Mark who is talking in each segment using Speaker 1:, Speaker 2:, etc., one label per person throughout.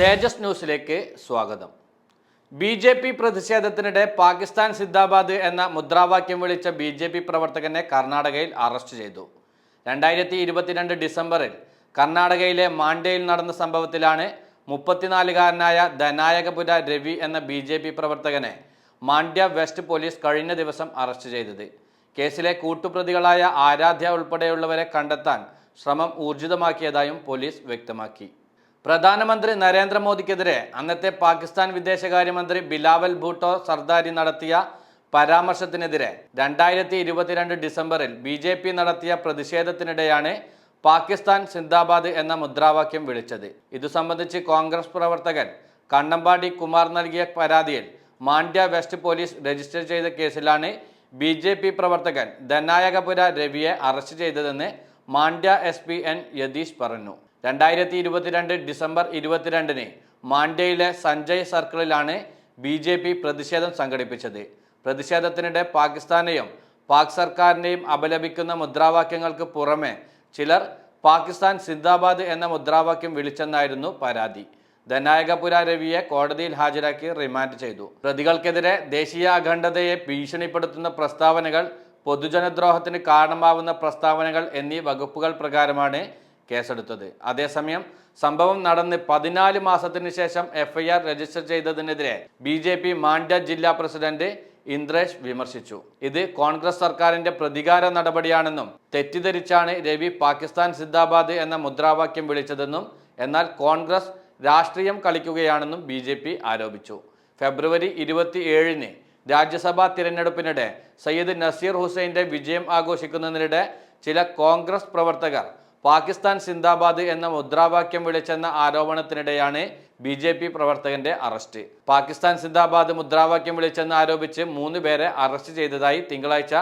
Speaker 1: തേജസ് ന്യൂസിലേക്ക് സ്വാഗതം. B J P പ്രതിഷേധത്തിനിടെ പാകിസ്ഥാൻ സിദ്ധാബാദ് എന്ന മുദ്രാവാക്യം വിളിച്ച ബി ജെ പി പ്രവർത്തകനെ കർണാടകയിൽ അറസ്റ്റ് ചെയ്തു. രണ്ടായിരത്തി ഇരുപത്തിരണ്ട് ഡിസംബറിൽ കർണാടകയിലെ മാണ്ഡ്യയിൽ നടന്ന സംഭവത്തിലാണ് മുപ്പത്തിനാലുകാരനായ ധനായകപുര രവി എന്ന ബി ജെ പി പ്രവർത്തകനെ മാണ്ഡ്യ വെസ്റ്റ് പോലീസ് കഴിഞ്ഞ ദിവസം അറസ്റ്റ് ചെയ്തത്. കേസിലെ കൂട്ടുപ്രതികളായ ആരാധ്യ ഉൾപ്പെടെയുള്ളവരെ കണ്ടെത്താൻ ശ്രമം ഊർജിതമാക്കിയതായും പോലീസ് വ്യക്തമാക്കി. പ്രധാനമന്ത്രി നരേന്ദ്രമോദിക്കെതിരെ അന്നത്തെ പാകിസ്ഥാൻ വിദേശകാര്യമന്ത്രി ബിലാവൽ ഭൂട്ടോ സർദാരി നടത്തിയ പരാമർശത്തിനെതിരെ രണ്ടായിരത്തി ഇരുപത്തിരണ്ട് ഡിസംബറിൽ ബി ജെ പി നടത്തിയ പ്രതിഷേധത്തിനിടെയാണ് പാകിസ്ഥാൻ സിന്ദാബാദ് എന്ന മുദ്രാവാക്യം വിളിച്ചത്. ഇതു സംബന്ധിച്ച് കോൺഗ്രസ് പ്രവർത്തകൻ കണ്ണമ്പാടി കുമാർ നൽകിയ പരാതിയിൽ മാണ്ഡ്യ വെസ്റ്റ് പോലീസ് രജിസ്റ്റർ ചെയ്ത കേസിലാണ് ബി ജെ പി പ്രവർത്തകൻ ധനായകപുര രവിയെ അറസ്റ്റ് ചെയ്തതെന്ന് Mandya S P N Yathish പറഞ്ഞു. രണ്ടായിരത്തി ഇരുപത്തിരണ്ട് ഡിസംബർ ഇരുപത്തിരണ്ടിന് മാണ്ഡ്യയിലെ സഞ്ജയ് സർക്കിളിലാണ് ബി ജെ പി പ്രതിഷേധം സംഘടിപ്പിച്ചത്. പ്രതിഷേധത്തിനിടെ പാകിസ്ഥാനെയും പാക് സർക്കാരിനെയും അപലപിക്കുന്ന മുദ്രാവാക്യങ്ങൾക്ക് പുറമെ ചിലർ പാകിസ്ഥാൻ സിന്ദാബാദ് എന്ന മുദ്രാവാക്യം വിളിച്ചെന്നായിരുന്നു പരാതി. ധനായകപുര രവിയെ കോടതിയിൽ ഹാജരാക്കി റിമാൻഡ് ചെയ്തു. പ്രതികൾക്കെതിരെ ദേശീയ അഖണ്ഡതയെ ഭീഷണിപ്പെടുത്തുന്ന പ്രസ്താവനകൾ പൊതുജനദ്രോഹത്തിന് കാരണമാവുന്ന പ്രസ്താവനകൾ എന്നീ വകുപ്പുകൾ പ്രകാരമാണ് കേസെടുത്തത്. അതേസമയം സംഭവം നടന്ന് പതിനാല് മാസത്തിന് ശേഷം എഫ്ഐആർ രജിസ്റ്റർ ചെയ്തതിനെതിരെ ബി ജെ പി മാണ്ഡ്യ ജില്ലാ പ്രസിഡന്റ് ഇന്ദ്രേഷ് വിമർശിച്ചു. ഇത് കോൺഗ്രസ് സർക്കാരിന്റെ പ്രതികാര നടപടിയാണെന്നും തെറ്റിദ്ധരിച്ചാണ് രവി പാകിസ്ഥാൻ സിദ്ധാബാദ് എന്ന മുദ്രാവാക്യം വിളിച്ചതെന്നും എന്നാൽ കോൺഗ്രസ് രാഷ്ട്രീയം കളിക്കുകയാണെന്നും ബി ജെ പി ആരോപിച്ചു. ഫെബ്രുവരി ഇരുപത്തി ഏഴിന് രാജ്യസഭാ തിരഞ്ഞെടുപ്പിനിടെ സയ്യിദ് നസീർ ഹുസൈന്റെ വിജയം ആഘോഷിക്കുന്നതിനിടെ ചില കോൺഗ്രസ് പ്രവർത്തകർ പാകിസ്ഥാൻ സിന്ദാബാദ് എന്ന മുദ്രാവാക്യം വിളിച്ചെന്ന ആരോപണത്തിനിടെയാണ് ബി ജെ പി പ്രവർത്തകന്റെ അറസ്റ്റ്. പാകിസ്ഥാൻ സിന്ദാബാദ് മുദ്രാവാക്യം വിളിച്ചെന്ന് ആരോപിച്ച് മൂന്ന് പേരെ അറസ്റ്റ് ചെയ്തതായി തിങ്കളാഴ്ച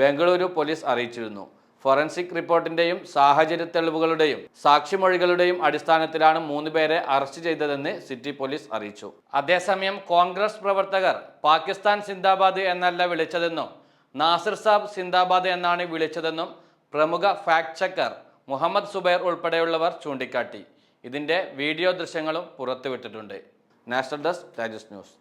Speaker 1: ബംഗളൂരു പോലീസ് അറിയിച്ചിരുന്നു. ഫോറൻസിക് റിപ്പോർട്ടിന്റെയും സാഹചര്യ തെളിവുകളുടെയും സാക്ഷിമൊഴികളുടെയും അടിസ്ഥാനത്തിലാണ് മൂന്ന് പേരെ അറസ്റ്റ് ചെയ്തതെന്ന് സിറ്റി പോലീസ് അറിയിച്ചു. അതേസമയം കോൺഗ്രസ് പ്രവർത്തകർ പാകിസ്ഥാൻ സിന്ദാബാദ് എന്നല്ല വിളിച്ചതെന്നും നാസിർ സാബ് സിന്ദാബാദ് എന്നാണ് വിളിച്ചതെന്നും പ്രമുഖ ഫാക്ട് ചെക്കർ മുഹമ്മദ് സുബൈർ ഉൾപ്പെടെയുള്ളവർ ചൂണ്ടിക്കാട്ടി. ഇതിന്റെ വീഡിയോ ദൃശ്യങ്ങളും പുറത്തുവിട്ടിട്ടുണ്ട്. National desk Tejas news.